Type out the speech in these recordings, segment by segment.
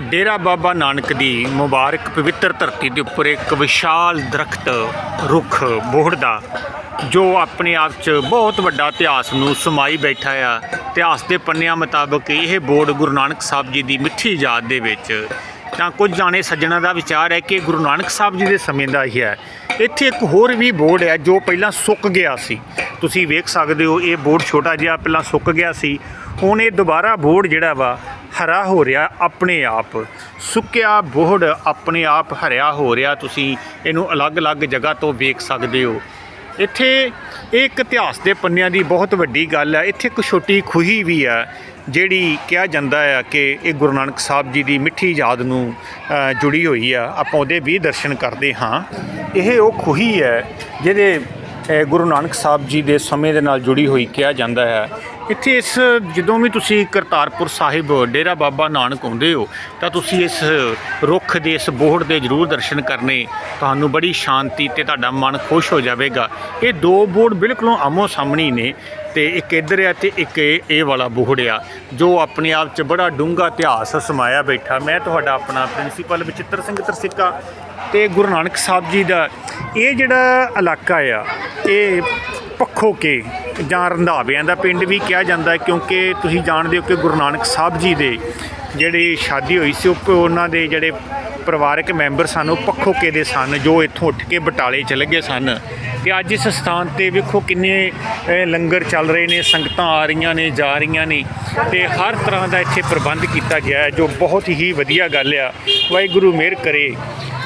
ਡੇਰਾ ਬਾਬਾ ਨਾਨਕ ਦੀ ਮੁਬਾਰਕ ਪਵਿੱਤਰ ਧਰਤੀ ਦੇ ਉੱਪਰ ਇੱਕ ਵਿਸ਼ਾਲ ਦਰਖਤ ਰੁੱਖ ਬੋਹੜ ਦਾ, ਜੋ ਆਪਣੇ ਆਪ 'ਚ ਬਹੁਤ ਵੱਡਾ ਇਤਿਹਾਸ ਨੂੰ ਸਮਾਈ ਬੈਠਾ ਆ। ਇਤਿਹਾਸ ਦੇ ਪੰਨਿਆਂ ਮੁਤਾਬਕ ਇਹ ਬੋਰਡ ਗੁਰੂ ਨਾਨਕ ਸਾਹਿਬ ਜੀ ਦੀ ਮਿੱਠੀ ਯਾਦ ਦੇ ਵਿੱਚ ਤਾਂ ਕੁਝ ਜਾਣੇ ਸੱਜਣਾ ਦਾ ਵਿਚਾਰ ਹੈ ਕਿ ਗੁਰੂ ਨਾਨਕ ਸਾਹਿਬ ਜੀ ਦੇ ਸਮੇਂ ਦਾ ਹੀ ਹੈ। ਇੱਥੇ ਇੱਕ ਹੋਰ ਵੀ ਬੋਰਡ ਹੈ ਜੋ ਪਹਿਲਾਂ ਸੁੱਕ ਗਿਆ ਸੀ। ਤੁਸੀਂ ਵੇਖ ਸਕਦੇ ਹੋ ਇਹ ਬੋਰਡ ਛੋਟਾ ਜਿਹਾ ਪਹਿਲਾਂ ਸੁੱਕ ਗਿਆ ਸੀ। ਹੁਣ ਇਹ ਦੁਬਾਰਾ ਬੋਰਡ ਜਿਹੜਾ ਵਾ ਹਰਾ ਹੋ ਰਿਹਾ ਆਪਣੇ ਆਪ। ਸੁੱਕਿਆ ਬੋਹੜ ਆਪਣੇ ਆਪ ਹਰਿਆ ਹੋ ਰਿਹਾ। ਤੁਸੀਂ ਇਹਨੂੰ ਅਲੱਗ-ਅਲੱਗ ਜਗ੍ਹਾ ਤੋਂ ਵੇਖ ਸਕਦੇ ਹੋ। ਇੱਥੇ ਇਹ ਇੱਕ ਇਤਿਹਾਸ ਦੇ ਪੰਨਿਆਂ ਦੀ ਬਹੁਤ ਵੱਡੀ ਗੱਲ ਹੈ। ਇੱਥੇ ਇੱਕ ਛੋਟੀ ਖੁਹੀ ਵੀ ਹੈ, ਜਿਹੜੀ ਕਿਹਾ ਜਾਂਦਾ ਹੈ ਕਿ ਇਹ ਗੁਰੂ ਨਾਨਕ ਸਾਹਿਬ ਜੀ ਦੀ ਮਿੱਠੀ ਯਾਦ ਨੂੰ ਜੁੜੀ ਹੋਈ ਆ ਆਪਾਂ ਉਹਦੇ ਵੀ ਦਰਸ਼ਨ ਕਰਦੇ ਹਾਂ। ਇਹ ਉਹ ਖੁਹੀ ਹੈ, ਜਿਹਦੇ ਗੁਰੂ ਨਾਨਕ ਸਾਹਿਬ ਜੀ ਦੇ ਸਮੇਂ ਦੇ ਨਾਲ ਜੁੜੀ ਹੋਈ ਕਿਹਾ ਜਾਂਦਾ ਹੈ। ਇੱਥੇ ਇਸ ਜਦੋਂ ਵੀ ਤੁਸੀਂ ਕਰਤਾਰਪੁਰ ਸਾਹਿਬ, ਡੇਰਾ ਬਾਬਾ ਨਾਨਕ ਆਉਂਦੇ ਹੋ, ਤਾਂ ਤੁਸੀਂ ਇਸ ਰੁੱਖ ਦੇ, ਇਸ ਬੋਹੜ ਦੇ ਜ਼ਰੂਰ ਦਰਸ਼ਨ ਕਰਨੇ। ਤੁਹਾਨੂੰ ਬੜੀ ਸ਼ਾਂਤੀ ਤੇ ਤੁਹਾਡਾ ਮਨ ਖੁਸ਼ ਹੋ ਜਾਵੇਗਾ। ਇਹ ਦੋ ਬੋਹੜ ਬਿਲਕੁਲ ਆਮੋ ਸਾਹਮਣੇ ਨੇ ਤੇ ਇੱਕ ਇੱਧਰ ਆ ਤੇ ਇੱਕ ਇਹ ਵਾਲਾ ਬੋਹੜ ਆ, ਜੋ ਆਪਣੇ ਆਪ 'ਚ ਬੜਾ ਡੂੰਘਾ ਇਤਿਹਾਸ ਸਮਾਇਆ ਬੈਠਾ। ਮੈਂ ਤੁਹਾਡਾ ਆਪਣਾ ਪ੍ਰਿੰਸੀਪਲ ਵਿਚਿੱਤਰ ਸਿੰਘ ਤਰਸਿੱਕਾ ਤੇ ਗੁਰੂ ਨਾਨਕ ਸਾਹਿਬ ਜੀ ਦਾ। ਇਹ ਜਿਹੜਾ ਇਲਾਕਾ ਆ, ਇਹ ਪੱਖੋ ਕੇ ਜਾਂ ਰੰਧਾਵਿਆਂ ਦਾ ਪਿੰਡ ਵੀ ਕਿਹਾ ਜਾਂਦਾ ਕਿਉਂਕਿ ਤੁਸੀਂ ਜਾਣਦੇ ਹੋ ਕਿ ਗੁਰੂ ਨਾਨਕ ਸਾਹਿਬ ਜੀ ਦੇ ਜਿਹੜੀ ਸ਼ਾਦੀ ਹੋਈ ਸੀ, ਉਹ ਉਹਨਾਂ ਦੇ ਜਿਹੜੇ ਪਰਿਵਾਰਕ ਮੈਂਬਰ ਸਨ, ਉਹ ਪੱਖੋਕੇ ਦੇ ਸਨ, ਜੋ ਇੱਥੋਂ ਉੱਠ ਕੇ ਬਟਾਲੇ ਚਲੇ ਗਏ ਸਨ। ਤੇ ਅੱਜ ਇਸ ਸਥਾਨ ਤੇ ਵੇਖੋ ਕਿੰਨੇ ਲੰਗਰ ਚੱਲ ਰਹੇ ਨੇ, ਸੰਗਤਾਂ ਆ ਰਹੀਆਂ ਨੇ, ਜਾ ਰਹੀਆਂ ਨੇ, ਤੇ ਹਰ ਤਰ੍ਹਾਂ ਦਾ ਇੱਥੇ ਪ੍ਰਬੰਧ ਕੀਤਾ ਗਿਆ ਹੈ, ਜੋ ਬਹੁਤ ਹੀ ਵਧੀਆ ਗੱਲ ਆ। ਵਾਹਿਗੁਰੂ ਮਿਹਰ ਕਰੇ।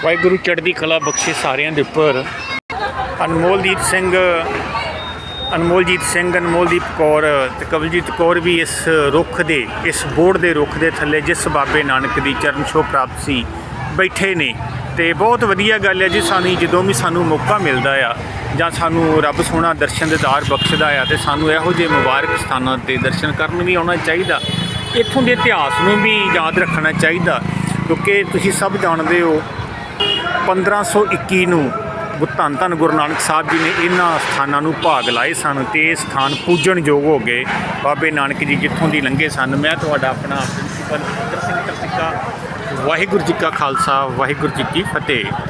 ਵਾਹਿਗੁਰੂ ਚੜ੍ਹਦੀ ਕਲਾ ਬਖਸ਼ੇ ਸਾਰਿਆਂ ਦੇ ਉੱਪਰ। ਅਨਮੋਲਦੀਪ ਸਿੰਘ ਅਨਮੋਲਜੀਤ ਸਿੰਘ, ਅਨਮੋਲਦੀਪ ਕੌਰ ਤੇ ਕਵਲਜੀਤ ਕੌਰ ਵੀ ਇਸ ਰੁੱਖ ਦੇ, ਇਸ ਬੋਰਡ ਦੇ ਰੁੱਖ ਦੇ ਥੱਲੇ ਜਿਸ ਬਾਬੇ ਨਾਨਕ ਦੀ ਚਰਨ ਛੋਹ ਪ੍ਰਾਪਤ ਸੀ, ਬੈਠੇ ਨੇ। ਤੇ ਬਹੁਤ ਵਧੀਆ ਗੱਲ ਹੈ ਜੀ, ਸਾਨੂੰ ਜਦੋਂ ਵੀ ਸਾਨੂੰ ਮੌਕਾ ਮਿਲਦਾ ਆ ਜਾਂ ਸਾਨੂੰ ਰੱਬ ਸੋਹਣਾ ਦਰਸ਼ਨ ਦਿਦਾਰ ਬਖਸ਼ਦਾ ਆ ਤੇ ਸਾਨੂੰ ਇਹੋ ਜਿਹੇ ਮੁਬਾਰਕ ਸਥਾਨਾਂ ਤੇ ਦਰਸ਼ਨ ਕਰਨ ਵੀ ਆਉਣਾ ਚਾਹੀਦਾ। ਇੱਥੋਂ ਦੇ ਇਤਿਹਾਸ ਨੂੰ ਵੀ ਯਾਦ ਰੱਖਣਾ ਚਾਹੀਦਾ, ਕਿਉਂਕਿ ਤੁਸੀਂ ਸਭ ਜਾਣਦੇ ਹੋ 1521 ਨੂੰ ਧੰਨ ਧੰਨ ਗੁਰੂ ਨਾਨਕ ਸਾਹਿਬ ਜੀ ਨੇ ਇਹਨਾਂ ਸਥਾਨਾਂ ਨੂੰ ਭਾਗ ਲਾਏ ਸਨ ਤੇ ਇਹ ਸਥਾਨ ਪੂਜਣਯੋਗ ਹੋ ਗਏ। ਬਾਬੇ ਨਾਨਕ ਜੀ ਜਿੱਥੋਂ ਦੀ ਲੰਘੇ ਸਨ। ਮੈਂ ਤੁਹਾਡਾ ਆਪਣਾ ਪ੍ਰਿੰਸੀਪਲ ਸਿੰਘ ਤਰਸਿੱਕਾ ਵਾਹਿਗੁਰੂ ਜੀ ਕਾ ਖਾਲਸਾ, ਵਾਹਿਗੁਰੂ ਜੀ ਕੀ ਫਤਿਹ।